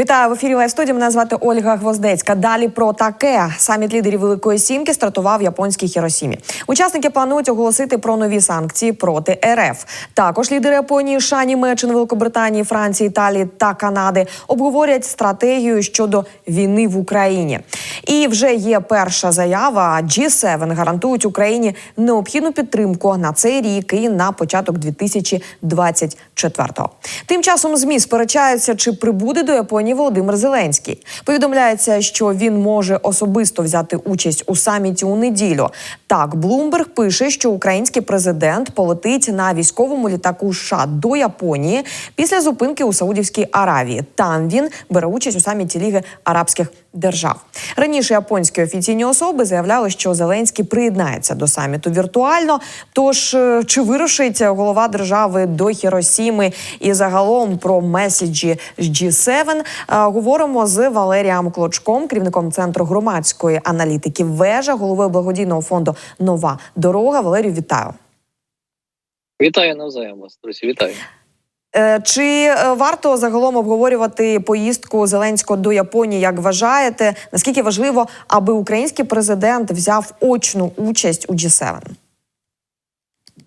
Вітаю в ефірі Лайв студії. Мене звати Ольга Гвоздецька. Далі про таке саміт лідерів Великої Сімки стартував в японській Хіросімі. Учасники планують оголосити про нові санкції проти РФ. Також лідери Японії, США, Німеччини, Великобританії, Франції, Італії та Канади обговорять стратегію щодо війни в Україні. І вже є перша заява. G7 гарантують Україні необхідну підтримку на цей рік і на початок 2024-го. Тим часом змі сперечаються, чи прибуде до Японії Володимир Зеленський. Повідомляється, що він може особисто взяти участь у саміті у неділю. Так, Блумберг пише, що український президент полетить на військовому літаку США до Японії після зупинки у Саудівській Аравії. Там він бере участь у саміті Ліги Арабських держав. Раніше японські офіційні особи заявляли, що Зеленський приєднається до саміту віртуально. Тож е, чи вирушить голова держави до Хіросіми і загалом про меседжі з G7, е, говоримо з Валерієм Клочком, керівником центру громадської аналітики вежа, головою благодійного фонду Нова дорога. Валерію, вітаю. Вітаю навзаєм вас, друзі. Вітаю. Е, Чи е, варто загалом обговорювати поїздку Зеленського до Японії? Як вважаєте, наскільки важливо, аби український президент взяв очну участь у G7?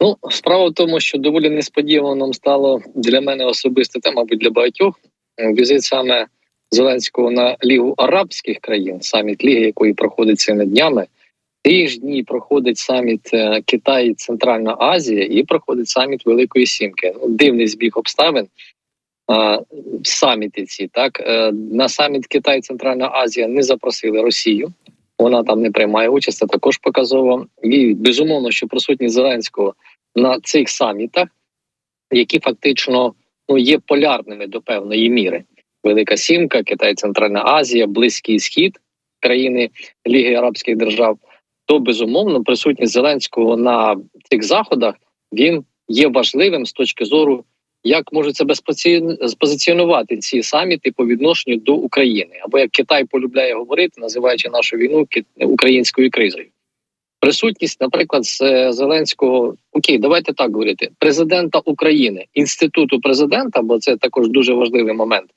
Ну, справа в тому, що доволі несподіваним стало для мене особисто та, мабуть, для багатьох візит саме Зеленського на Лігу Арабських країн, саміт Ліги, якої проходить цими днями. Ті ж дні проходить саміт е, Китай, Центральна Азія і проходить саміт Великої Сімки. Ну, дивний збіг обставин. Саміти ці так Е, на саміт Китай, Центральна Азія не запросили Росію. Вона там не приймає участь, це також показово. І безумовно, що присутність Зеленського на цих самітах, які фактично ну є полярними до певної міри. Велика Сімка, Китай, Центральна Азія, Близький Схід, країни Ліги Арабських Держав. То безумовно присутність Зеленського на цих заходах він є важливим з точки зору, як можуть себе спозиціонувати ці саміти по відношенню до України, або як Китай полюбляє говорити, називаючи нашу війну українською кризою. Присутність, наприклад, з е, Зеленського, окей, давайте так говорити, президента України, інституту президента, бо це також дуже важливий момент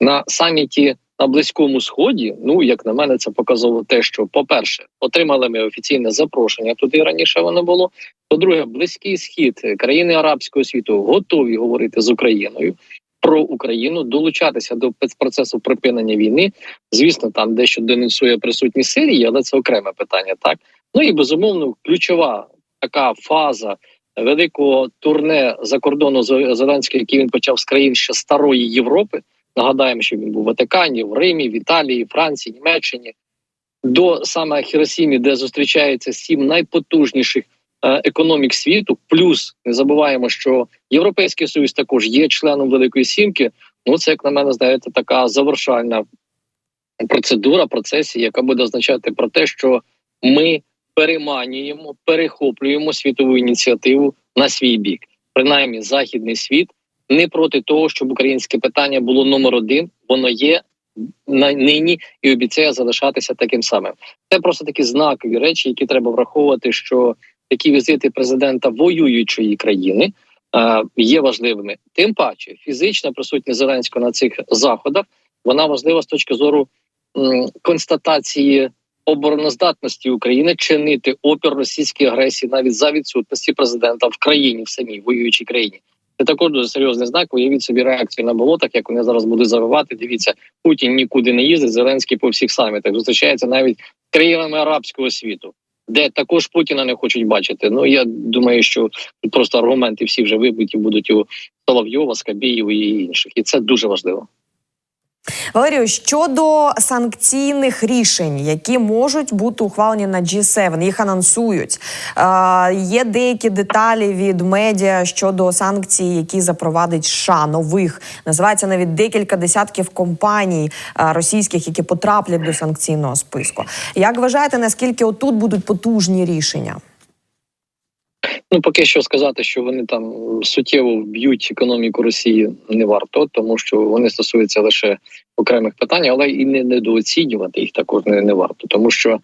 на саміті на близькому сході. Ну як на мене, це показово те, що по-перше, отримали ми офіційне запрошення туди раніше воно було. По-друге, близький схід країни арабського світу готові говорити з Україною про Україну, долучатися до процесу припинення війни. Звісно, там дещо денонсує присутність Сирії, але це окреме питання. Так ну і безумовно, ключова така фаза. Великого турне за кордону Зеленського, який він почав з країн ще старої Європи. Нагадаємо, що він був в Ватикані, в Римі, в Італії, Франції, Німеччині до саме Хіросімі, де зустрічаються сім найпотужніших е, економік світу. Плюс не забуваємо, що Європейський Союз також є членом Великої Сімки. Ну це як на мене здається така завершальна процедура, процесія, яка буде означати про те, що ми переманюємо, перехоплюємо світову ініціативу на свій бік. Принаймні, західний світ не проти того, щоб українське питання було номер один. Воно є на нині і обіцяє залишатися таким самим. Це просто такі знакові речі, які треба враховувати, що такі візити президента воюючої країни е, є важливими. Тим паче, фізична присутність Зеленського на цих заходах вона важлива з точки зору констатації обороноздатності України чинити опір російській агресії навіть за відсутності президента в країні в самій воюючій країні. Це також дуже серйозний знак. Уявіть собі реакцію на болотах, як вони зараз будуть завивати. Дивіться, Путін нікуди не їздить. Зеленський по всіх самітах зустрічається навіть країнами арабського світу, де також Путіна не хочуть бачити. Ну я думаю, що тут просто аргументи всі вже вибиті будуть у Соловйова, Скабієва і інших, і це дуже важливо. Валерію, щодо санкційних рішень, які можуть бути ухвалені на G7, їх анонсують. Є деякі деталі від медіа щодо санкцій, які запровадить США нових. Називається навіть декілька десятків компаній російських, які потраплять до санкційного списку. Як вважаєте, наскільки отут будуть потужні рішення? Ну поки що сказати, що вони там суттєво вб'ють економіку Росії не варто, тому що вони стосуються лише окремих питань, але і не недооцінювати їх також не, не варто, тому що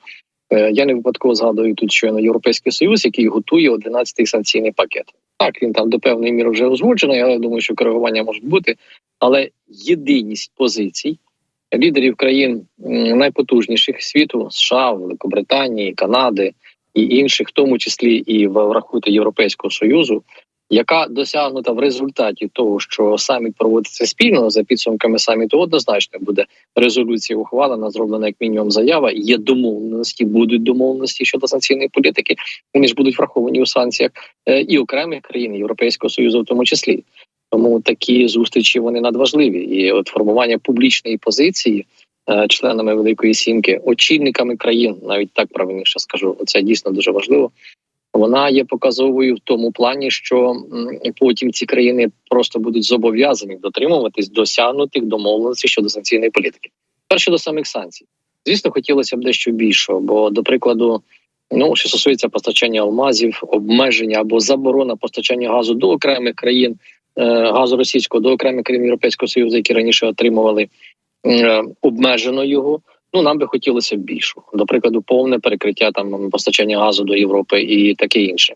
е, я не випадково згадую тут щойно Європейський Союз, який готує 11-й санкційний пакет. Так, він там до певної міри вже узгоджений, але я думаю, що коригування можуть бути. Але єдиність позицій лідерів країн найпотужніших світу США, Великобританії, Канади і інших, в тому числі і в врахуйте Європейського союзу, яка досягнута в результаті того, що саміт проводиться спільно за підсумками саміту, однозначно буде резолюція ухвалена, зроблена як мінімум заява. Є домовленості, будуть домовленості щодо санкційної політики. Вони ж будуть враховані у санкціях е, і окремих країн Європейського союзу, в тому числі. Тому такі зустрічі вони надважливі. І от формування публічної позиції членами Великої Сімки, очільниками країн, навіть так правильніше скажу, це дійсно дуже важливо. Вона є показовою в тому плані, що потім ці країни просто будуть зобов'язані дотримуватись досягнутих домовленостей щодо санкційної політики. Перше до самих санкцій. Звісно, хотілося б дещо більшого, бо, до прикладу, ну що стосується постачання алмазів, обмеження або заборона постачання газу до окремих країн, е, газу російського до окремих країн Європейського Союзу, які раніше отримували е, обмежено його. Ну нам би хотілося більшого. До прикладу, повне перекриття там постачання газу до Європи і таке інше.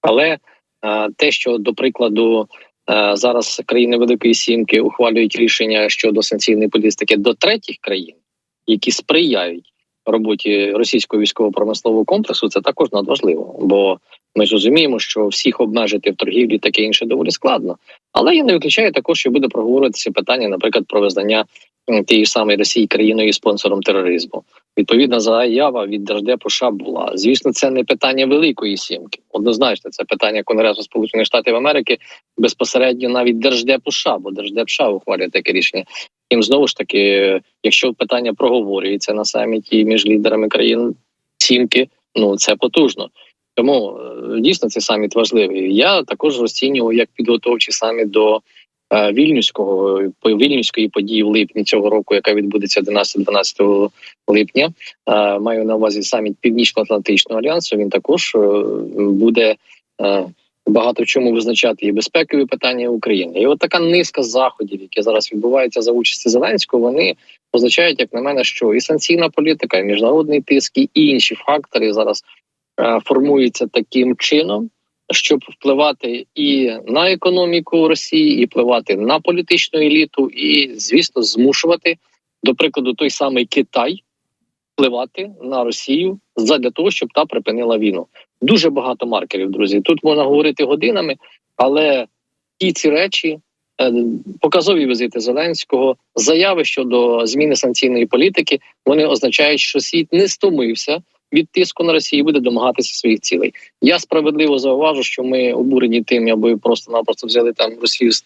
Але е, те, що до прикладу е, зараз країни Великої Сімки ухвалюють рішення щодо санкційної політики до третіх країн, які сприяють роботі російського військово-промислового комплексу, це також надважливо. Бо ми ж розуміємо, що всіх обмежити в торгівлі таке інше доволі складно. Але я не виключаю також, що буде проговорюватися питання, наприклад, про визнання тієї самої Росії країною спонсором тероризму. Відповідна заява від Держдепу США була. Звісно, це не питання великої сімки. Однозначно, це питання Конгресу Сполучених Штатів Америки безпосередньо навіть Держдепу США, бо Держдеп США ухвалює таке рішення. Тим знову ж таки, якщо питання проговорюється на саміті між лідерами країн сімки, ну це потужно. Тому е, дійсно цей саміт важливий. Я також розцінював як підготовчий саміт до е, вільнюського вільнюської події в липні цього року, яка відбудеться 11-12 липня. Е, маю на увазі саміт Північно-Атлантичного альянсу. Він також буде багато в чому визначати і безпекові питання України. І от така низка заходів, які зараз відбуваються за участі Зеленського, вони означають, як на мене, що і санкційна політика, і міжнародний тиск, і інші фактори зараз е, формуються таким чином, щоб впливати і на економіку Росії, і впливати на політичну еліту, і звісно, змушувати до прикладу той самий Китай впливати на Росію задля того, щоб та припинила війну. Дуже багато маркерів, друзі. Тут можна говорити годинами, але ті ці речі. е, Показові візити Зеленського, заяви щодо зміни санкційної політики, вони означають, що світ не стомився від тиску на Росію, буде домагатися своїх цілей. Я справедливо зауважу, що ми обурені тим, аби просто-напросто взяли там Росію з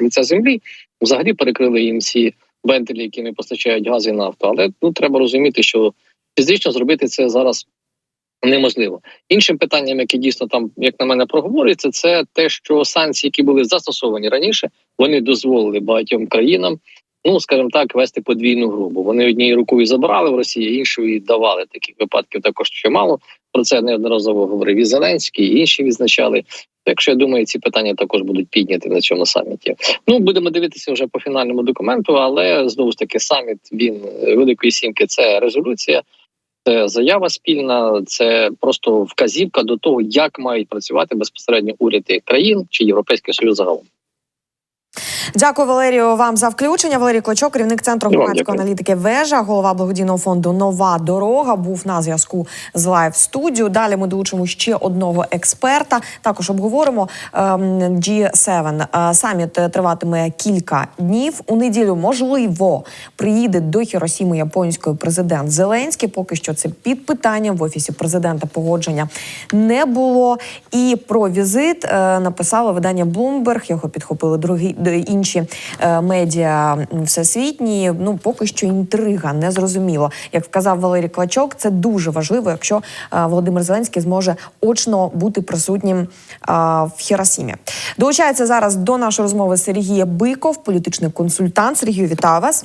лиця землі, взагалі перекрили їм всі вентилі, які не постачають газ і нафту. Але ну треба розуміти, що фізично зробити це зараз неможливо. Іншим питанням, яке дійсно там, як на мене, проговорюється, це те, що санкції, які були застосовані раніше, вони дозволили багатьом країнам. Ну, скажімо так, вести подвійну гру. Бо Вони однією рукою забрали в Росії, іншою давали. Таких випадків також чимало. Про це неодноразово говорив і Зеленський, і інші відзначали. Так що я думаю, ці питання також будуть підняті на цьому саміті. Ну будемо дивитися вже по фінальному документу, але знову ж таки саміт він великої сімки. Це резолюція, це заява спільна, це просто вказівка до того, як мають працювати безпосередньо уряди країн чи Європейський Союз загалом. Дякую, Валерію, вам за включення. Валерій Клочок, керівник центру громадської аналітики Вежа, голова благодійного фонду Нова дорога був на зв'язку з лайв студіо. Далі ми долучимо ще одного експерта. Також обговоримо ем, G7. Е, Саміт триватиме кілька днів. У неділю можливо приїде до Хіросіми японської президент Зеленський. Поки що це під питанням в офісі президента погодження не було. І про візит е, написало видання Bloomberg, Його підхопили другі д- інші е, медіа всесвітні. Ну поки що інтрига не зрозуміло. Як вказав Валерій Клачок, це дуже важливо, якщо е, Володимир Зеленський зможе очно бути присутнім е, в Хіросімі. Долучається зараз до нашої розмови Сергій Биков, політичний консультант. Сергію, вітаю вас.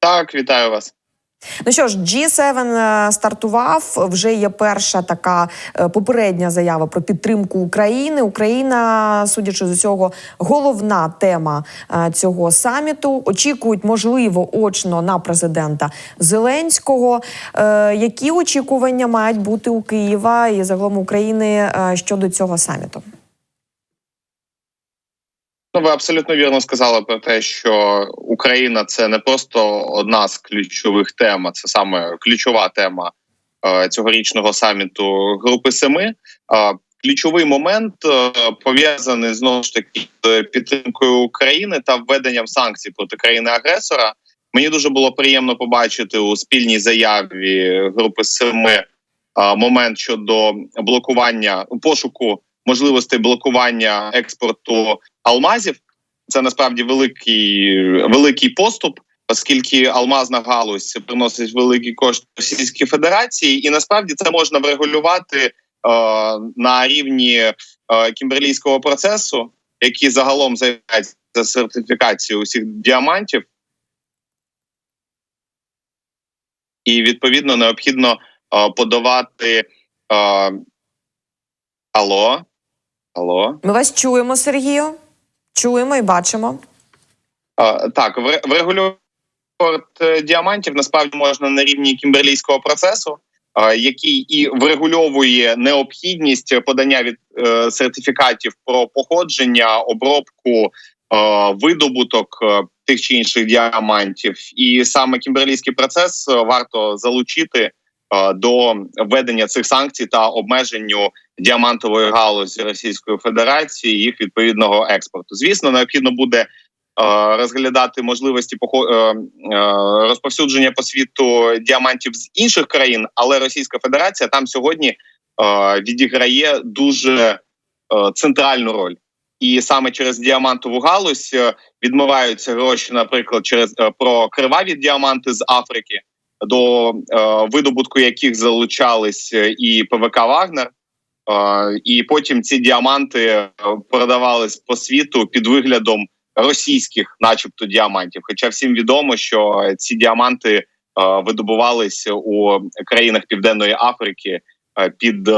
Так, вітаю вас. Ну що ж, G7 е, стартував. Вже є перша така е, попередня заява про підтримку України. Україна, судячи з усього, головна тема е, цього саміту. Очікують, можливо, очно на президента Зеленського. Які очікування мають бути у Києва і загалом України щодо цього саміту? Ну, ви абсолютно вірно сказали про те, що Україна це не просто одна з ключових тем, це саме ключова тема е, цьогорічного саміту Групи Семи. Е, ключовий момент е, пов'язаний знову ж таки з підтримкою України та введенням санкцій проти країни-агресора. Мені дуже було приємно побачити у спільній заяві Групи Семи момент щодо блокування пошуку можливостей блокування експорту алмазів. Це насправді великий великий поступ, оскільки алмазна галузь приносить великі кошти Російській Федерації, і насправді це можна врегулювати е, на рівні е, кімберлійського процесу, який загалом займається сертифікацією усіх діамантів. І відповідно необхідно е, подавати. Е, алло, алло. Ми вас чуємо, Сергію. Чуємо і бачимо. А, так, вре- врегулювати е, діамантів насправді можна на рівні кімберлійського процесу, який і врегульовує необхідність подання від е, сертифікатів про походження, обробку, е, видобуток е, тих чи інших діамантів. І саме кімберлійський процес варто залучити до введення цих санкцій та обмеженню діамантової галузі Російської Федерації їх відповідного експорту. Звісно, необхідно буде е, розглядати можливості е, е, розповсюдження по світу діамантів з інших країн, але Російська Федерація там сьогодні е, відіграє дуже е, центральну роль. І саме через діамантову галузь е, відмиваються гроші, наприклад, через е, про криваві діаманти з Африки, до е, видобутку яких залучались е, і ПВК Вагнер. Е, І потім ці діаманти продавались по світу під виглядом російських, начебто, діамантів. Хоча всім відомо, що ці діаманти видобувалися у країнах Південної Африки під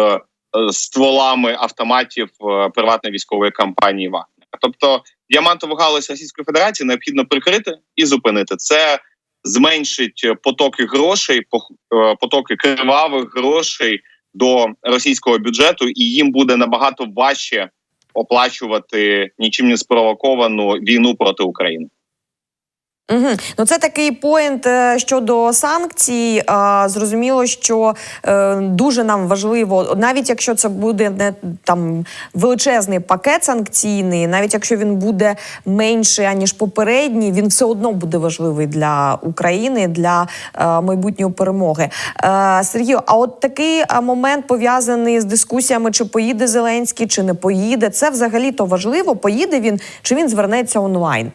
стволами автоматів приватної військової компанії Вагнер. Тобто діамантову галузь Російської Федерації необхідно прикрити і зупинити. Це зменшить потоки грошей, е, потоки кривавих грошей до російського бюджету, і їм буде набагато важче оплачувати нічим не спровоковану війну проти України. Угу. Ну, це такий поінт е, щодо санкцій. Зрозуміло, що е, дуже нам важливо, навіть якщо це буде не там величезний пакет санкційний, навіть якщо він буде менший аніж попередній, він все одно буде важливий для України для е, майбутньої перемоги. Сергію, а от такий момент пов'язаний з дискусіями, чи поїде Зеленський, чи не поїде, це взагалі то важливо. Поїде він чи він звернеться онлайн?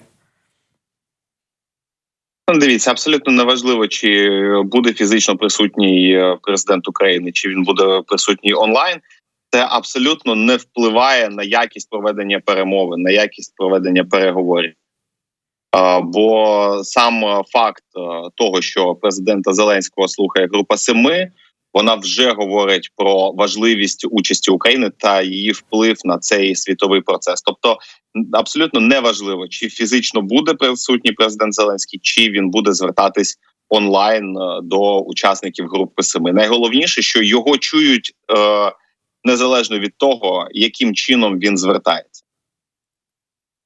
Ну, Дивіться, абсолютно неважливо, чи буде фізично присутній е, президент України, чи він буде присутній онлайн. Це абсолютно не впливає на якість проведення перемови, на якість проведення переговорів. Бо сам факт е, того, що президента Зеленського слухає група семи, вона вже говорить про важливість участі України та її вплив на цей світовий процес. Тобто, абсолютно неважливо, чи фізично буде присутній президент Зеленський, чи він буде звертатись онлайн е, до учасників групи семи. Найголовніше, що його чують е, незалежно від того, яким чином він звертається.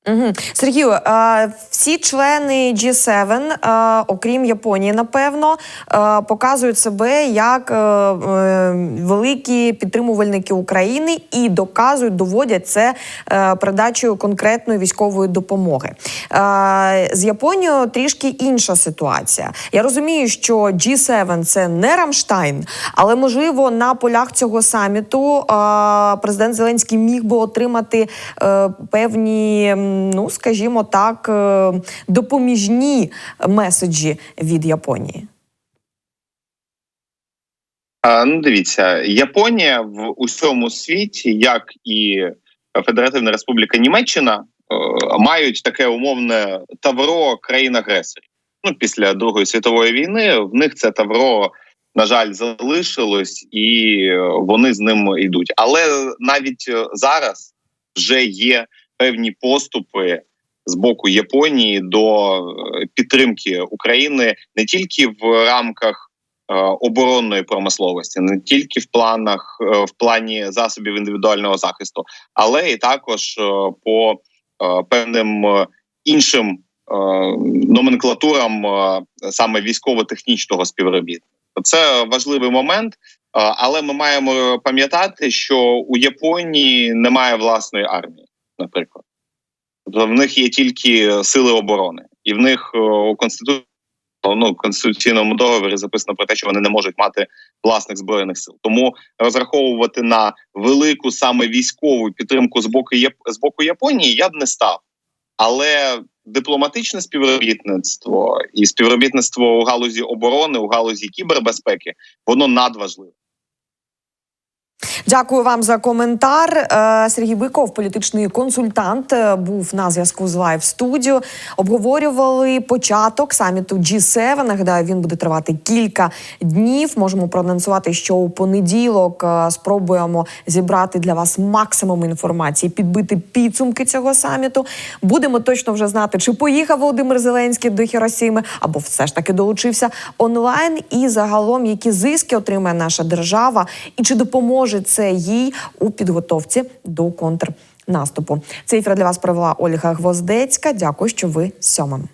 Угу. Сергію, е, всі члени G7, е, окрім Японії, напевно, е, показують себе як великі підтримувальники України і доказують, доводять це передачею конкретної військової допомоги. З Японією трішки інша ситуація. Я розумію, що G7 – це не Рамштайн, але можливо на полях цього саміту президент Зеленський міг би отримати певні, ну скажімо так, е, допоміжні меседжі від Японії. Ну, дивіться, Японія в усьому світі, як і Федеративна Республіка Німеччина, е, мають таке умовне тавро країн агресорів. ну після Другої світової війни. В них це тавро. На жаль, залишилось, і е, вони з ним йдуть. Але навіть зараз вже є певні поступи з боку Японії до е, підтримки України не тільки в рамках е, оборонної промисловості, не тільки в планах е, в плані засобів індивідуального захисту, але і також по певним іншим номенклатурам саме військово-технічного співробітництва. Це важливий момент, але ми маємо пам'ятати, що у Японії немає власної армії, наприклад. Тобто в них є тільки сили оборони, і в них е, у конституції ну, конституційному договорі записано про те, що вони не можуть мати власних збройних сил. Тому розраховувати на велику саме військову підтримку з боку Яп- з боку Японії я б не став. Але дипломатичне співробітництво і співробітництво у галузі оборони, у галузі кібербезпеки, воно надважливе. Дякую вам за коментар. Е, Сергій Биков, політичний консультант, е, був на зв'язку з Live Studio. Обговорювали початок саміту G7. Нагадаю, він буде тривати кілька днів. Можемо проанонсувати, що у понеділок е, спробуємо зібрати для вас максимум інформації, підбити підсумки цього саміту. Будемо точно вже знати, чи поїхав Володимир Зеленський до Хіросіми, або все ж таки долучився онлайн. І загалом, які зиски отримає наша держава, і чи допоможе це їй у підготовці до контрнаступу. Ефір для вас провела Ольга Гвоздецька. Дякую, що ви сьомим.